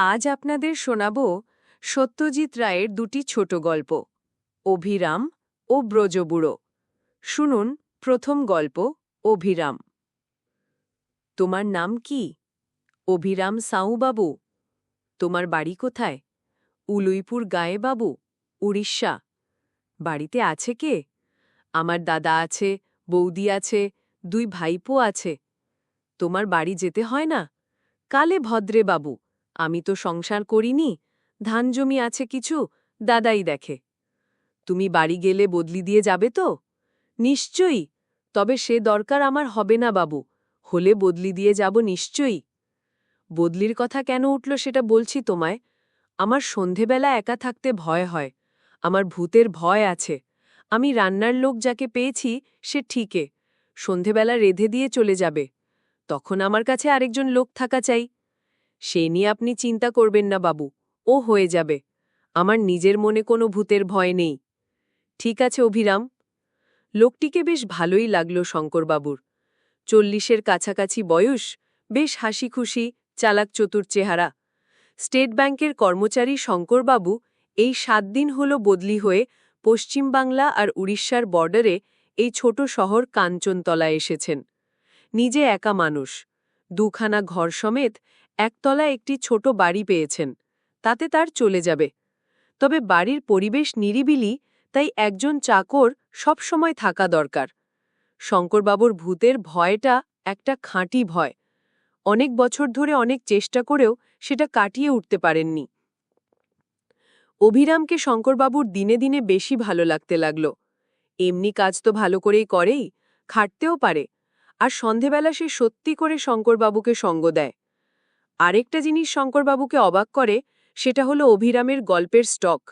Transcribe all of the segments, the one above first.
আজ আপনাদের শোনাব সত্যজিৎ রায়ের দুটি ছোট গল্প, অভিরাম ও ব্রজবুড়ো। শুনুন প্রথম গল্প, অভিরাম। তোমার নাম কি? অভিরাম সাউ বাবু তোমার বাড়ি কোথায়? উলুইপুর গায়ে বাবু, উড়িষ্যা। বাড়িতে আছে কে? আমার দাদা আছে, বৌদি আছে, দুই ভাইপো আছে। তোমার বাড়ি যেতে হয় না? কালে ভদ্রে বাবু। আমি তো সংসার করিনি, ধান জমি আছে কিছু, দাদাই দেখে। তুমি বাড়ি গেলে বদলি দিয়ে যাবে তো? নিশ্চয়ই, তবে সে দরকার আমার হবে না বাবু, হলে বদলি দিয়ে যাব নিশ্চয়ই। বদলির কথা কেন উঠল সেটা বলছি তোমায়, আমার সন্ধেবেলা একা থাকতে ভয় হয়, আমার ভূতের ভয় আছে, আমি রান্নার লোক যাকে পেয়েছি সে ঠিকে, সন্ধেবেলা রেধে দিয়ে চলে যাবে, তখন আমার কাছে আরেকজন লোক থাকা চাই। সে নিয়ে আপনি চিন্তা করবেন না বাবু, ও হয়ে যাবে। আমার নিজের মনে কোনো ভূতের ভয় নেই। ঠিক আছে অভিরাম। লোকটিকে বেশ ভালোই লাগল শঙ্করবাবুর। চল্লিশের কাছাকাছি বয়স, বেশ হাসি খুশি চালাক চতুর চেহারা। স্টেট ব্যাংকের কর্মচারী শঙ্করবাবু এই সাত দিন হল বদলি হয়ে পশ্চিমবাংলা আর উড়িষ্যার বর্ডারে এই ছোট শহর কাঞ্চনতলা এসেছেন। নিজে একা মানুষ। দুখানা ঘর সমেত একতলা একটি ছোট বাড়ি পেয়েছেন, তাতে তার চলে যাবে। তবে বাড়ির পরিবেশ নিরিবিলি, তাই একজন চাকর সবসময় থাকা দরকার। শঙ্করবাবুর ভূতের ভয়টা একটা খাঁটি ভয়। অনেক বছর ধরে অনেক চেষ্টা করেও সেটা কাটিয়ে উঠতে পারেননি। অভিরামকে শঙ্করবাবুর দিনে দিনে বেশি ভালো লাগতে লাগল। এমনি কাজ তো ভালো করেই করেই, খাটতেও পারে। আর সন্ধেবেলা সে সত্যি করে শঙ্করবাবুকে সঙ্গ দেয়। আরেকটা জিনিস শঙ্করবাবুকে অবাক করে, সেটা হলো অভিরামের গল্পের স্টক।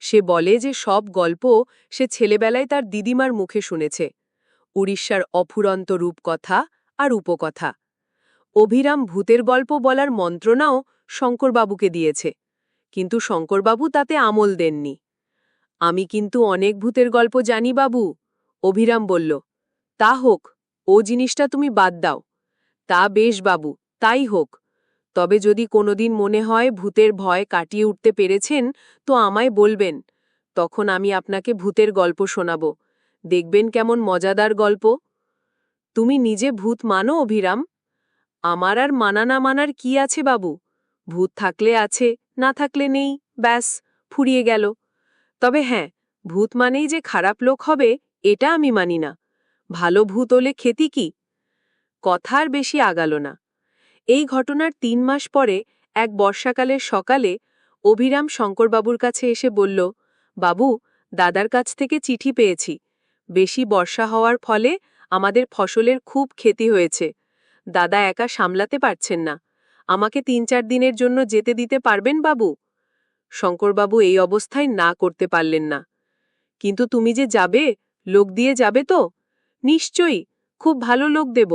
সে বলে যে সব গল্প সে ছেলেবেলায় তার দিদিমার মুখে শুনেছে। উড়িষ্যার অফুরন্ত রূপকথা আর উপকথা। অভিরাম ভূতের গল্প বলার মন্ত্রণাও শঙ্করবাবুকে দিয়েছে। কিন্তু শঙ্করবাবু তাতে আমল দেননি। আমি কিন্তু অনেক ভূতের গল্প জানি বাবু অভিরাম বলল। তা হোক, ও জিনিসটা তুমি বাদ দাও। তা বেশ বাবু, তাই হোক। তবে যদি কোনোদিন মনে হয় ভূতের ভয় কাটিয়ে উঠতে পেরেছেন, তো আমায় বলবেন। তখন আমি আপনাকে ভূতের গল্প শোনাব। দেখবেন কেমন মজাদার গল্প। তুমি নিজে ভূত মানো, অভিরাম? আমার আর মানা না মানার কি আছে বাবু? ভূত থাকলে আছে, না থাকলে নেই, ব্যাস, ফুরিয়ে গেল। তবে হ্যাঁ ভূত মানেই যে খারাপ লোক হবে, এটা আমি মানি না। ভালো ভূত হলে খেতি কি? কথার বেশি আগাল না। এই ঘটনার তিন মাস পরে এক বর্ষাকালের সকালে অভিরাম শঙ্করবাবুর কাছে এসে বলল, বাবু, দাদার কাছ থেকে চিঠি পেয়েছি। বেশি বর্ষা হওয়ার ফলে আমাদের ফসলের খুব ক্ষতি হয়েছে। দাদা একা সামলাতে পারছেন না। আমাকে তিন চার দিনের জন্য যেতে দিতে পারবেন, বাবু? শঙ্করবাবু এই অবস্থায় না করতে পারলেন না। কিন্তু তুমি যে যাবে, লোক দিয়ে যাবে তো? নিশ্চয়ই, খুব ভালো লোক দেব।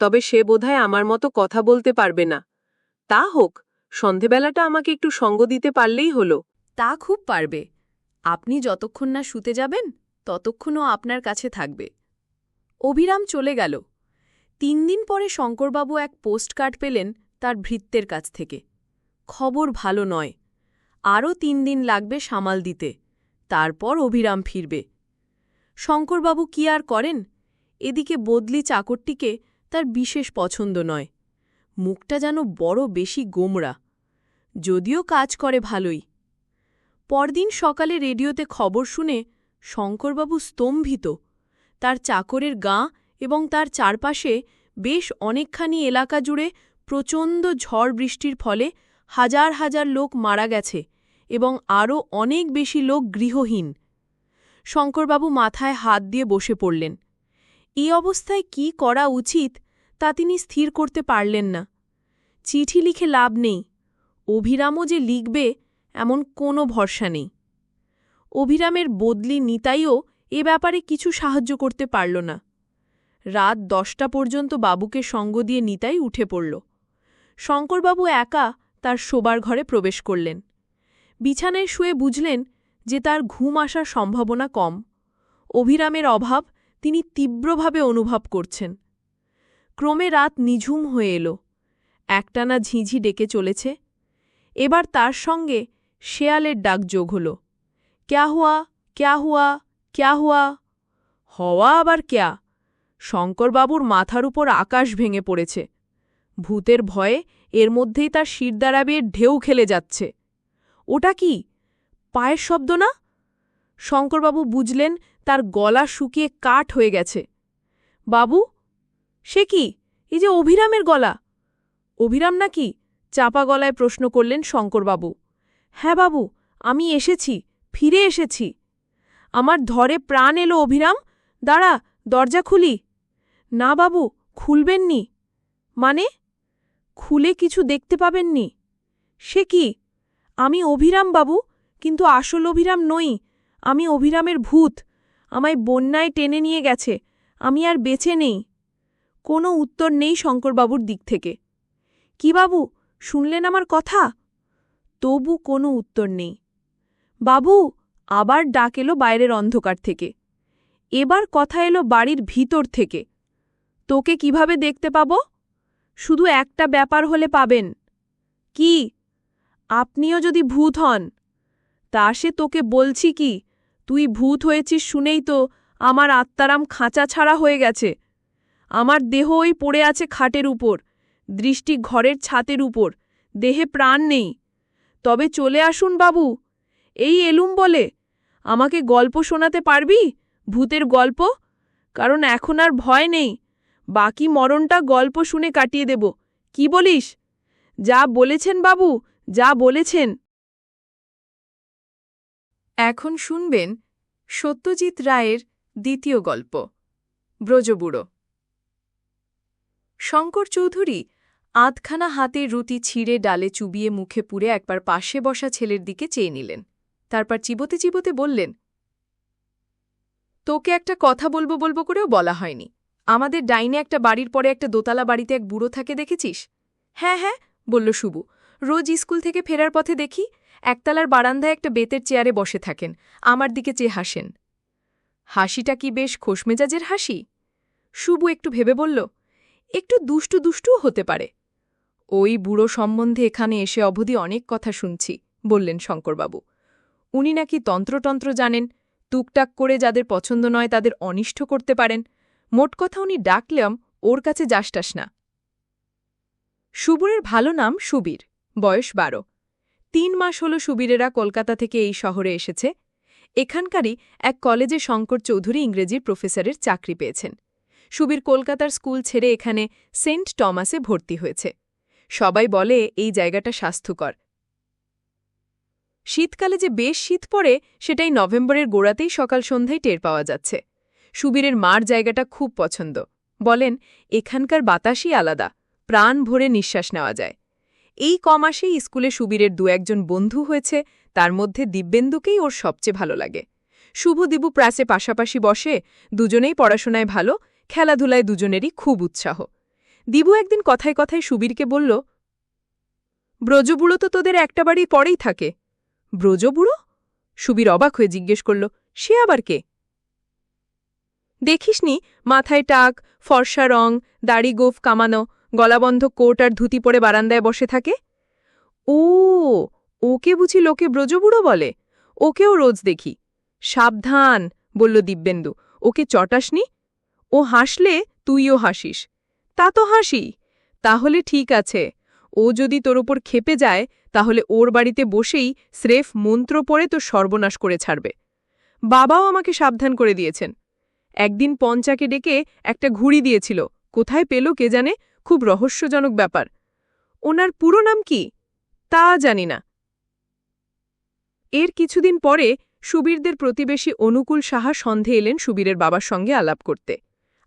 তবে সে বোধহয় আমার মতো কথা বলতে পারবে না। তা হোক, সন্ধেবেলাটা আমাকে একটু সঙ্গ দিতে পারলেই হলো। তা খুব পারবে। আপনি যতক্ষণ না শুতে যাবেন, ততক্ষণও আপনার কাছে থাকবে। অভিরাম চলে গেল। তিন দিন পরে শঙ্করবাবু এক পোস্টকার্ড পেলেন তার ভৃত্যের কাছ থেকে। খবর ভালো নয়। আরও তিন দিন লাগবে সামাল দিতে। তারপর অভিরাম ফিরবে। শঙ্করবাবু কি আর করেন? এদিকে বদলি চাকরটিকে তার বিশেষ পছন্দ নয়। মুখটা যেন বড় বেশি গোমরা যদিও কাজ করে ভালোই। পরদিন সকালে রেডিওতে খবর শুনে শঙ্করবাবু স্তম্ভিত। তার চাকরের গাঁ এবং তার চারপাশে বেশ অনেকখানি এলাকা জুড়ে প্রচণ্ড ঝড় বৃষ্টির ফলে হাজার হাজার লোক মারা গেছে এবং আরও অনেক বেশি লোক গৃহহীন। শঙ্করবাবু মাথায় হাত দিয়ে বসে পড়লেন। এই অবস্থায় কি করা উচিত তা তিনি স্থির করতে পারলেন না। চিঠি লিখে লাভ নেই। অভিরামও যে লিখবে এমন কোনো ভরসা নেই। অভিরামের বদলি নিতাইও এ ব্যাপারে কিছু সাহায্য করতে পারল না। রাত দশটা পর্যন্ত বাবুকে সঙ্গ দিয়ে নিতাই উঠে পড়ল। শঙ্করবাবু একা তার শোবার ঘরে প্রবেশ করলেন। বিছানায় শুয়ে বুঝলেন যে তার ঘুম আসার সম্ভাবনা কম। অভিরামের অভাব তিনি তীব্রভাবে অনুভব করছেন। ক্রমে রাত নিঝুম হয়ে এলো। একটানা ঝিঝি ডেকে চলেছে। এবার তার সঙ্গে শেয়ালের ডাক যোগ হল। ক্যা হুয়া? ক্যা হুয়া? ক্যা হুয়া? হওয়া আবার ক্যা? শঙ্করবাবুর মাথার উপর আকাশ ভেঙে পড়েছে। ভূতের ভয়ে এর মধ্যেই তার শিরদাঁড়া বেয়ে ঢেউ খেলে যাচ্ছে। ওটা কি? পায়ের শব্দ না? শঙ্করবাবু বুঝলেন তার গলা শুকিয়ে কাঠ হয়ে গেছে। বাবু, সে কি? এই যে অভিরামের গলা? অভিরাম নাকি? চাপা গলায় প্রশ্ন করলেন শঙ্করবাবু। হ্যাঁ বাবু, আমি এসেছি, ফিরে এসেছি। আমার ধরে প্রাণ এলো অভিরাম, দাঁড়া, দরজা খুলি। না বাবু খুলবেননি মানে? খুলে কিছু দেখতে পাবেননি সে কি? আমি অভিরাম বাবু, কিন্তু আসল অভিরাম নই। আমি অভিরামের ভূত। আমায় বন্যায় টেনে নিয়ে গেছে। আমি আর বেঁচে নেই। কোনো উত্তর নেই শঙ্করবাবুর দিক থেকে। কি বাবু, শুনলেন আমার কথা? তবু কোনো উত্তর নেই। বাবু, আবার ডাক এলো বাইরের অন্ধকার থেকে। এবার কথা এলো বাড়ির ভিতর থেকে। তোকে কীভাবে দেখতে পাব? শুধু একটা ব্যাপার হলে পাবেন। কি? আপনিও যদি ভূত হন, তা সে তোকে বলছি কি? তুই ভূত হয়েছিস শুনেই তো আমার আত্মারাম খাঁচা ছাড়া হয়ে গেছে। আমার দেহ ওই পড়ে আছে খাটের উপর, দৃষ্টি ঘরের ছাতের উপর, দেহে প্রাণ নেই। তবে চলে আসুন বাবু, এই এলুম বলে। আমাকে গল্প শোনাতে পারবি? ভূতের গল্প? কারণ এখন আর ভয় নেই। বাকি মরণটা গল্প শুনে কাটিয়ে দেব। কি বলিস? যা বলেছেন বাবু, যা বলেছেন। এখন শুনবেন সত্যজিৎ রায়ের দ্বিতীয় গল্প, ব্রজবুড়ো। শঙ্কর চৌধুরী আধখানা হাতে রুটি ছিঁড়ে ডালে চুবিয়ে মুখে পুরে একবার পাশে বসা ছেলের দিকে চেয়ে নিলেন। তারপর চিবোতে চিবোতে বললেন, তোকে একটা কথা বলব বলব করেও বলা হয়নি। আমাদের ডাইনে একটা বাড়ির পরে একটা দোতলা বাড়িতে এক বুড়ো থাকে, দেখেছিস? হ্যাঁ হ্যাঁ বলল শুভু। রোজ স্কুল থেকে ফেরার পথে দেখি একতলার বারান্দায় একটা বেতের চেয়ারে বসে থাকেন। আমার দিকে চেয়ে হাসেন। হাসিটা কি বেশ খোশমেজাজের হাসি? শুভু একটু ভেবে বলল, একটু দুষ্টু দুষ্টুও হতে পারে। ওই বুড়ো সম্বন্ধে এখানে এসে অবধি অনেক কথা শুনছি, বললেন শঙ্করবাবু। উনি নাকি তন্ত্রতন্ত্র জানেন, টুকটাক করে যাদের পছন্দ নয় তাদের অনিষ্ট করতে পারেন। মোট কথা উনি ডাকলাম, ওর কাছে যাসটাস না। সুবুরের ভালো নাম সুবীর, বয়স বারো। তিন মাস হল সুবীরেরা কলকাতা থেকে এই শহরে এসেছে। এখানকারই এক কলেজে শঙ্কর চৌধুরী ইংরেজির প্রফেসরের চাকরি পেয়েছেন। সুবীর কলকাতার স্কুল ছেড়ে এখানে সেন্ট টমাসে ভর্তি হয়েছে। সবাই বলে এই জায়গাটা স্বাস্থ্যকর। শীতকালে যে বেশ শীত পড়ে, সেটাই নভেম্বরের গোড়াতেই সকাল সন্ধ্যায় টের পাওয়া যাচ্ছে। সুবীরের মার জায়গাটা খুব পছন্দ। বলেন, এখানকার বাতাসই আলাদা। প্রাণ ভরে নিঃশ্বাস নেওয়া যায়। এই কমাসেই স্কুলে সুবীরের দু একজন বন্ধু হয়েছে, তার মধ্যে দিব্যেন্দুকেই ওর সবচেয়ে ভালো লাগে। শুভ দিবু প্রাসে পাশাপাশি বসে, দুজনেই পড়াশোনায় ভালো, খেলাধুলায় দুজনেরই খুব উৎসাহ। দিবু একদিন কথায় কথায় সুবীরকে বলল ব্রজবুড়ো তো তোদের একটা বাড়ি পরেই থাকে। ব্রজবুড়ো সুবীর অবাক হয়ে জিজ্ঞেস করল, সে আবার কে? দেখিসনি, মাথায় টাক, ফর্সা রং, দাড়ি গোফ কামানো গলাবন্ধ কোট আর ধুতি পরে বারান্দায় বসে থাকে। ও, ওকে বুঝি লোকে ব্রজবুড়ো বলে? ওকেও রোজ দেখি। সাবধান, বলল দিব্যেন্দু। ওকে চটাসনি? ও হাসলে তুইও হাসিস। তা তো হাসি। তাহলে ঠিক আছে। ও যদি তোর ওপর খেপে যায়, তাহলে ওর বাড়িতে বসেই স্রেফ মন্ত্র পড়ে তো সর্বনাশ করে ছাড়বে। বাবাও আমাকে সাবধান করে দিয়েছেন। একদিন পঞ্চাকে ডেকে একটা ঘুড়ি দিয়েছিল। কোথায় পেল কে জানে? খুব রহস্যজনক ব্যাপার। ওনার পুরো নাম কি? তা জানি না। এর কিছুদিন পরে সুবীরদের প্রতিবেশী অনুকূল সাহা সন্ধে এলেন সুবীরের বাবার সঙ্গে আলাপ করতে।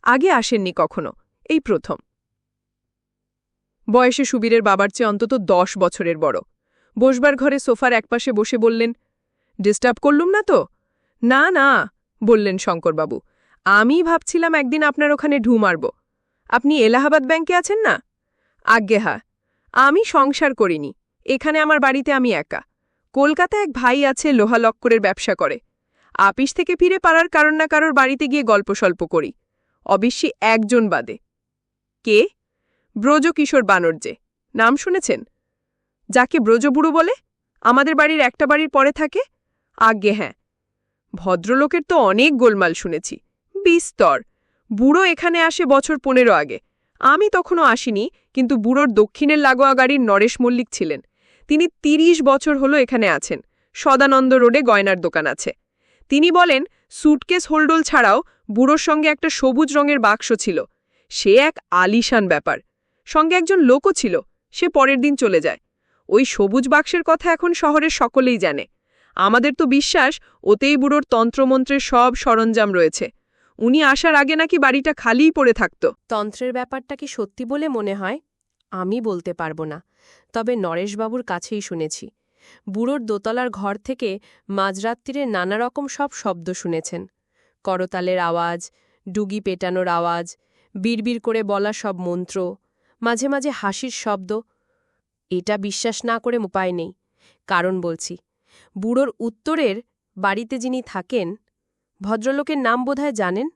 আগে আসেননি কখনো, এই প্রথম। বয়সে সুবীরের বাবার চেয়ে অন্তত দশ বছরের বড়। বসবার ঘরে সোফার একপাশে বসে বললেন, ডিস্টার্ব করলুম না তো? না না, বললেন শঙ্করবাবু, আমি ভাবছিলাম একদিন আপনার ওখানে ঢু মারব। আপনি এলাহাবাদ ব্যাংকে আছেন না? আজ্ঞে হা, আমি সংসার করিনি, এখানে আমার বাড়িতে আমি একা। কলকাতা এক ভাই আছে, লোহা লক্করের ব্যবসা করে। আপিস থেকে ফিরে পারার কারণ না কারোর বাড়িতে গিয়ে গল্প স্বল্প করি। অবশ্যই একজন বাদে। কে? ব্রজকিশোর বানর্জে। নাম শুনেছেন? যাকে ব্রজবুড়ো বলে? আমাদের বাড়ির একটা বাড়ির পরে থাকে? আজ্ঞে হ্যাঁ। ভদ্রলোকের তো অনেক গোলমাল শুনেছি। বিস্তর। বুড়ো এখানে আসে বছর পনেরো আগে। আমি তখনও আসিনি, কিন্তু বুড়োর দক্ষিণের লাগোয়া গাড়ির নরেশ মল্লিক ছিলেন। তিনি তিরিশ বছর হলো এখানে আছেন। সদানন্দ রোডে গয়নার দোকান আছে। তিনি বলেন, সুটকেস হোল্ডোল ছাড়াও বুড়োর সঙ্গে একটা সবুজ রঙের বাক্স ছিল। সে এক আলিশান ব্যাপার। সঙ্গে একজন লোকও ছিল। সে পরের দিন চলে যায়। ওই সবুজ বাক্সের কথা এখন শহরের সকলেই জানে। আমাদের তো বিশ্বাস, ওতেই বুড়োর তন্ত্রমন্ত্রের সব সরঞ্জাম রয়েছে। উনি আসার আগে নাকি বাড়িটা খালিই পড়ে থাকত। তন্ত্রের ব্যাপারটা কি সত্যি বলে মনে হয়? আমি বলতে পারব না, তবে নরেশবাবুর কাছেই শুনেছি। বুড়োর দোতলার ঘর থেকে মাঝরাত্রিরে নানা রকম সব শব্দ শুনেছেন। করতালের আওয়াজ, ডুগি পেটানোর আওয়াজ, বিড়বিড় করে বলা সব মন্ত্র, মাঝে মাঝে হাসির শব্দ। এটা বিশ্বাস না করে উপায় নেই। কারণ বলছি, বুড়োর উত্তরের বাড়িতে যিনি থাকেন ভদ্রলোকের নাম বোধহয় জানেন?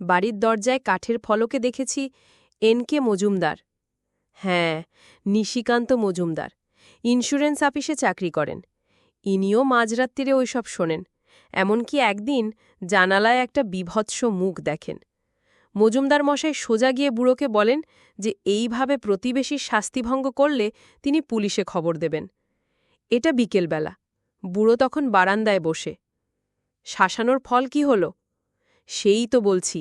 বাড়ির দরজায় কাঠের ফলকে দেখেছি এন কে মজুমদার। হ্যাঁ নিশিকান্ত মজুমদার, ইন্স্যুরেন্স অফিসে চাকরি করেন। ইনিও মাঝরাত্রিরে ওইসব শোনেন, এমনকি একদিন জানালায় একটা বিভৎস মুখ দেখেন। মজুমদার মশাই সোজা গিয়ে বুড়োকে বলেন যে এইভাবে প্রতিবেশীর শাস্তিভঙ্গ করলে তিনি পুলিশে খবর দেবেন। এটা বিকেলবেলা, বুড়ো তখন বারান্দায় বসে। শাসানোর ফল কি হল? সেই তো বলছি,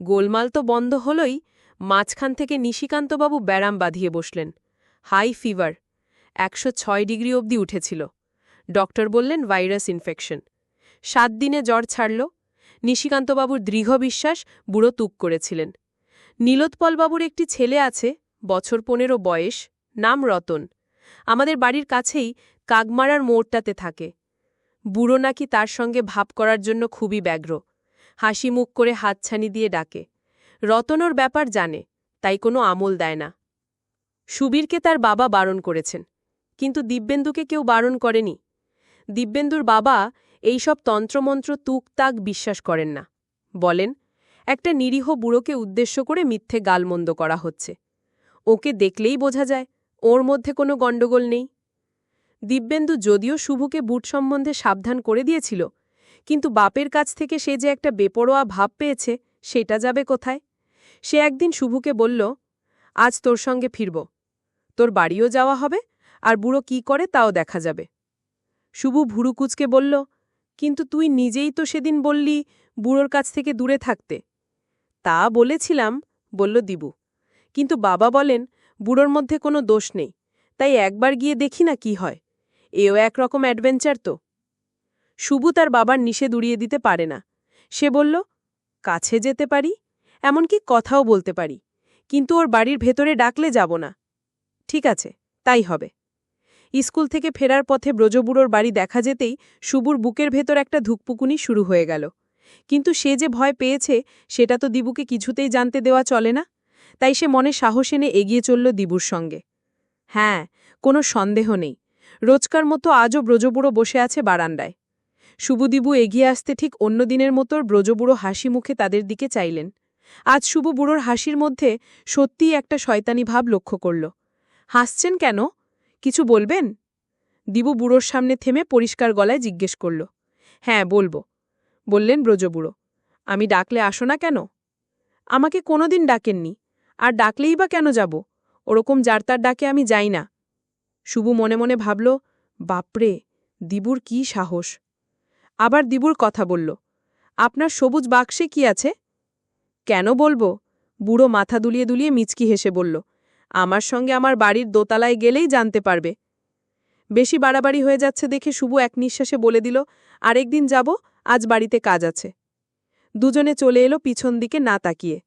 গোলমাল তো বন্ধ হলই মাঝখান থেকে নিশিকান্তবাবু ব্যারাম বাঁধিয়ে বসলেন। হাই ফিভার, একশো ছয় ডিগ্রি অবধি উঠেছিল। ডক্টর বললেন, ভাইরাস ইনফেকশন। সাত দিনে জ্বর ছাড়ল, নিশিকান্তবাবুর দৃঢ় বিশ্বাস বুড়ো তুক করেছিলেন। নীলোৎপলবাবুর একটি ছেলে আছে, বছর পনেরো বয়স, নাম রতন। আমাদের বাড়ির কাছেই কাগমারার মোড়টাতে থাকে। বুড়ো নাকি তার সঙ্গে ভাব করার জন্য খুবই ব্যগ্র। হাসি মুখ করে হাতছানি দিয়ে ডাকে। রতনর ব্যাপার জানে, তাই কোনো আমল দেয় না। সুবীরকে তার বাবা বারণ করেছেন, কিন্তু দিব্যেন্দুকে কেউ বারণ করেনি। দিব্যেন্দুর বাবা এইসব তন্ত্রমন্ত্র তুকতাক বিশ্বাস করেন না। বলেন, একটা নিরীহ বুড়োকে উদ্দেশ্য করে মিথ্যে গালমন্দ করা হচ্ছে। ওকে দেখলেই বোঝা যায়, ওর মধ্যে কোনো গণ্ডগোল নেই। দিব্যেন্দু যদিও শুভকে বুট সম্বন্ধে সাবধান করে দিয়েছিল, কিন্তু বাপের কাছ থেকে সে যে একটা বেপরোয়া ভাব পেয়েছে, সেটা যাবে কোথায়? সে একদিন শুভুকে বলল, আজ তোর সঙ্গে ফিরব। তোর বাড়িও যাওয়া হবে, আর বুড়ো কি করে তাও দেখা যাবে। শুভু ভুরুকুচকে বলল, কিন্তু তুই নিজেই তো সেদিন বললি বুড়োর কাছ থেকে দূরে থাকতে। তা বলেছিলাম, বলল দিবু, কিন্তু বাবা বলেন, বুড়োর মধ্যে কোনো দোষ নেই, তাই একবার গিয়ে দেখি না কি হয়। এও একরকম অ্যাডভেঞ্চার তো। শুভু তার বাবার নিষেধ উড়িয়ে দিতে পারে না। সে বলল, কাছে যেতে পারি, এমনকি কথাও বলতে পারি, কিন্তু ওর বাড়ির ভেতরে ডাকলে যাব না। ঠিক আছে, তাই হবে। স্কুল থেকে ফেরার পথে ব্রজবুড়োর বাড়ি দেখা যেতেই শুভুর বুকের ভেতর একটা ধুকপুকুনি শুরু হয়ে গেল। কিন্তু সে যে ভয় পেয়েছে, সেটা তো দিবুকে কিছুতেই জানতে দেওয়া চলে না। তাই সে মনে সাহস এনে এগিয়ে চলল দিবুর সঙ্গে। হ্যাঁ কোনো সন্দেহ নেই। রোজকার মতো আজও ব্রজবুড়ো বসে আছে বারান্দায়। শুভদিবু এগিয়ে আসতে ঠিক অন্য দিনের মতোর ব্রজবুড়ো হাসি মুখে তাদের দিকে চাইলেন। আজ শুভ বুড়োর হাসির মধ্যে সত্যিই একটা শয়তানি ভাব লক্ষ্য করল। হাসছেন কেন? কিছু বলবেন? দিবু বুড়োর সামনে থেমে পরিষ্কার গলায় জিজ্ঞেস করল। হ্যাঁ বলব। বললেন ব্রজবুড়ো, আমি ডাকলে আসো না কেন? আমাকে কোনোদিন ডাকেননি। আর ডাকলেই বা কেন যাব? ওরকম যার তার ডাকে আমি যাই না। শুভু মনে মনে ভাবল, বাপরে, দিবুর কি সাহস! আবার দিবুর কথা বলল, আপনার সবুজ বাক্সে কি আছে? কেন বলব? বুড়ো মাথা দুলিয়ে দুলিয়ে মিচকি হেসে বলল, আমার সঙ্গে আমার বাড়ির দোতলায় গেলেই জানতে পারবে। বেশি বাড়াবাড়ি হয়ে যাচ্ছে দেখে শুভু এক নিঃশ্বাসে বলে দিল, আরেকদিন যাব, আজ বাড়িতে কাজ আছে। দুজনে চলে এলো পিছন দিকে না তাকিয়ে।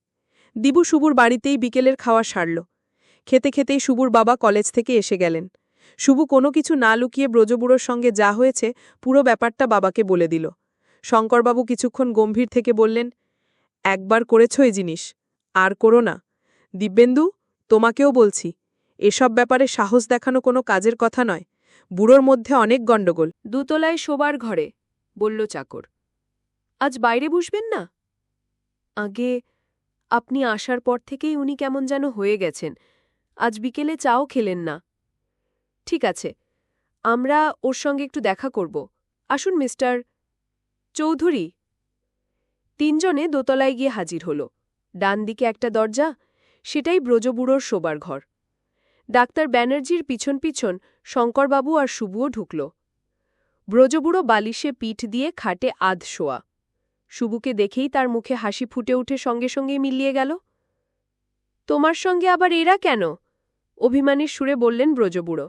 দিবু শুভুর বাড়িতেই বিকেলের খাওয়া সারল। খেতে খেতেই শুভুর বাবা কলেজ থেকে এসে গেলেন। শুভু কোনো কিছু না লুকিয়ে ব্রজবুড়োর সঙ্গে যা হয়েছে পুরো ব্যাপারটা বাবাকে বলে দিল। শঙ্করবাবু কিছুক্ষণ গম্ভীর থেকে বললেন, একবার করেছ এই জিনিস, আর করো না। দিব্যেন্দু, তোমাকেও বলছি, এসব ব্যাপারে সাহস দেখানো কোনো কাজের কথা নয়। বুড়োর মধ্যে অনেক গণ্ডগোল। দুতলায় শোবার ঘরে, বলল চাকর। আজ বাইরে বসবেন না? আগে, আপনি আসার পর থেকেই উনি কেমন যেন হয়ে গেছেন। আজ বিকেলে চাও খেলেন না। ঠিক আছে, আমরা ওর সঙ্গে একটু দেখা করব। আসুন, মিস্টার চৌধুরী। তিনজনে দোতলায় গিয়ে হাজির হল। ডান দিকে একটা দরজা, সেটাই ব্রজবুড়োর শোবার ঘর। ডাক্তার ব্যানার্জির পিছন পিছন শঙ্করবাবু আর শুভুও ঢুকল। ব্রজবুড়ো বালিশে পিঠ দিয়ে খাটে আধ শোয়া। শুভুকে দেখেই তার মুখে হাসি ফুটে উঠে সঙ্গে সঙ্গে মিলিয়ে গেল। তোমার সঙ্গে আবার এরা কেন? অভিমানের সুরে বললেন ব্রজবুড়ো।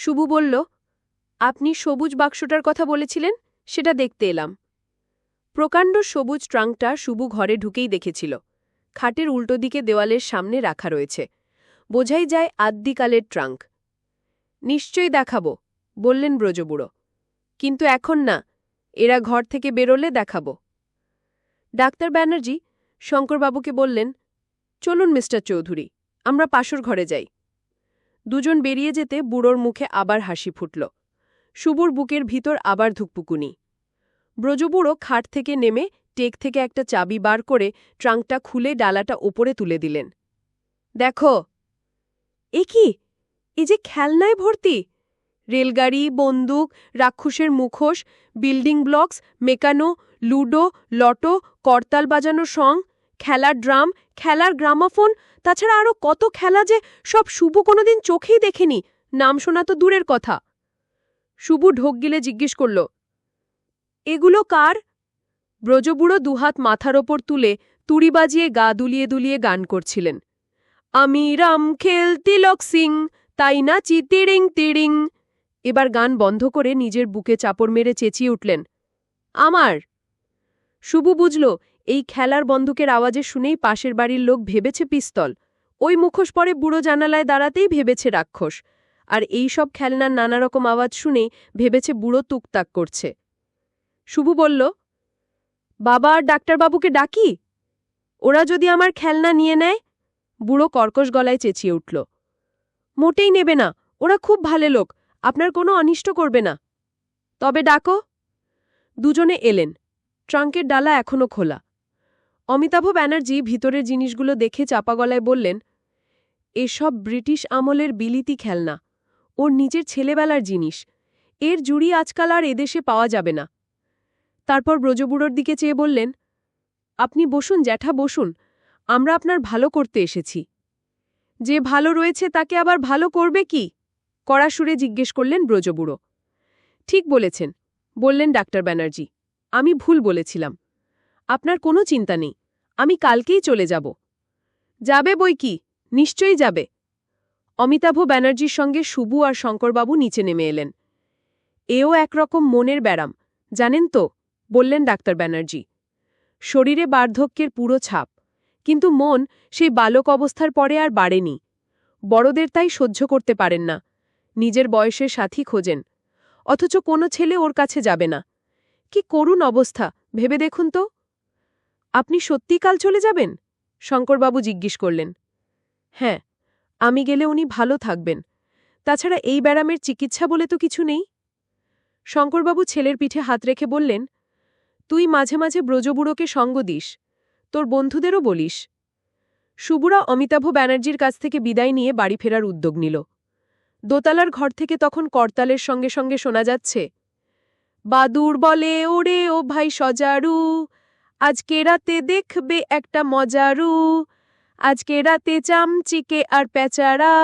শুভু বলল, আপনি সবুজ বাক্সটার কথা বলেছিলেন, সেটা দেখতে এলাম। প্রকাণ্ড সবুজ ট্রাঙ্কটা শুভু ঘরে ঢুকেই দেখেছিল। খাটের উল্টো দিকে দেওয়ালের সামনে রাখা রয়েছে। বোঝাই যায় আদ্যিকালের ট্রাঙ্ক। নিশ্চয়ই দেখাবো, বললেন ব্রজবুড়ো। কিন্তু এখন না, এরা ঘর থেকে বেরোলে দেখাবো। ডাক্তার ব্যানার্জি শঙ্করবাবুকে বললেন, চলুন মিস্টার চৌধুরী, আমরা পাশর ঘরে যাই। দুজন বেরিয়ে যেতে বুড়োর মুখে আবার হাসি ফুটল। শুভুর বুকের ভিতর আবার ধুকপুকুনি। ব্রজবুড়ো খাট থেকে নেমে টেক থেকে একটা চাবি বার করে ট্রাঙ্কটা খুলে ডালাটা ওপরে তুলে দিলেন। দেখো। এ কি? এ যে খেলনায় ভর্তি। রেলগাড়ি, বন্দুক, রাক্ষসের মুখোশ, building blocks, Meccano, ludo, lotto, করতাল বাজানো সং। খেলার ড্রাম, খেলার গ্রামাফোন, তাছাড়া আরও কত খেলা যে সব শুভু কোনোদিন চোখেই দেখেনি। নাম শোনা তো দূরের কথা। শুভু ঢোক গিলে জিজ্ঞেস করল, এগুলো কার? ব্রজবুড়ো দুহাত মাথার ওপর তুলে তুড়ি বাজিয়ে গা দুলিয়ে দুলিয়ে গান করছিলেন। আমি রাম খেল তিলক সিং, তাই না চি তিড়িং তিড়িং। এবার গান বন্ধ করে নিজের বুকে চাপড় মেরে চেঁচিয়ে উঠলেন, আমার? শুভু বুঝল এই খেলার বন্দুকের আওয়াজে শুনেই পাশের বাড়ির লোক ভেবেছে পিস্তল। ওই মুখোশ পরে বুড়ো জানালায় দাঁড়াতেই ভেবেছে রাক্ষস। আর এই সব খেলনার নানা রকম আওয়াজ শুনেই ভেবেছে বুড়ো তুকতাক করছে। শুভু বলল, বাবা আর ডাক্তারবাবুকে ডাকি? ওরা যদি আমার খেলনা নিয়ে নেয়? বুড়ো কর্কশ গলায় চেঁচিয়ে উঠল, মোটেই নেবে না, ওরা খুব ভালো লোক, আপনার কোনো অনিষ্ট করবে না। তবে ডাকো। দুজনে এলেন। ট্রাঙ্কের ডালা এখনও খোলা। অমিতাভ ব্যানার্জি ভিতরের জিনিসগুলো দেখে চাপা গলায় বললেন, এসব ব্রিটিশ আমলের বিলিতি খেলনা। ওর নিজের ছেলেবেলার জিনিস। এর জুড়ি আজকাল আর এদেশে পাওয়া যাবে না। তারপর ব্রজবুড়োর দিকে চেয়ে বললেন, আপনি বসুন, জ্যাঠা, বসুন। আমরা আপনার ভালো করতে এসেছি। যে ভালো রয়েছে তাকে আবার ভালো করবে কি? কড়া সুরে জিজ্ঞেস করলেন ব্রজবুড়ো। ঠিক বলেছেন। বললেন ডাক্তার ব্যানার্জি। আমি ভুল বলেছিলাম। আপনার কোনো চিন্তা নেই, আমি কালকেই চলে যাব। যাবে বই কি? নিশ্চয়ই যাবে। অমিতাভ ব্যানার্জির সঙ্গে শুভু আর শঙ্করবাবু নিচে নেমে এলেন। এও একরকম মনের ব্যারাম, জানেন তো? বললেন ডাক্তার ব্যানার্জি। শরীরে বার্ধক্যের পুরো ছাপ, কিন্তু মন সেই বালক অবস্থার পরে আর বাড়েনি। বড়দের তাই সহ্য করতে পারেন না, নিজের বয়সের সাথী খোঁজেন। অথচ কোনো ছেলে ওর কাছে যাবে না। কি করুণ অবস্থা, ভেবে দেখুন তো? আপনি সত্যি কাল চলে যাবেন? শঙ্করবাবু জিজ্ঞেস করলেন। হ্যাঁ আমি গেলে উনি ভালো থাকবেন। তাছাড়া এই ব্যারামের চিকিৎসা বলে তো কিছু নেই। শঙ্করবাবু ছেলের পিঠে হাত রেখে বললেন, তুই মাঝে মাঝে ব্রজবুড়োকে সঙ্গ দিস, তোর বন্ধুদেরও বলিস। শুভুরা অমিতাভ ব্যানার্জির কাছ থেকে বিদায় নিয়ে বাড়ি ফেরার উদ্যোগ নিল। দোতালার ঘর থেকে তখন করতালের সঙ্গে সঙ্গে শোনা যাচ্ছে বাদুর বলে, ওরে ও ভাই সজারু আজকে রাতে দেখবে একটা মজারু। আজকে রাতে চামচিকে আর পেচারা।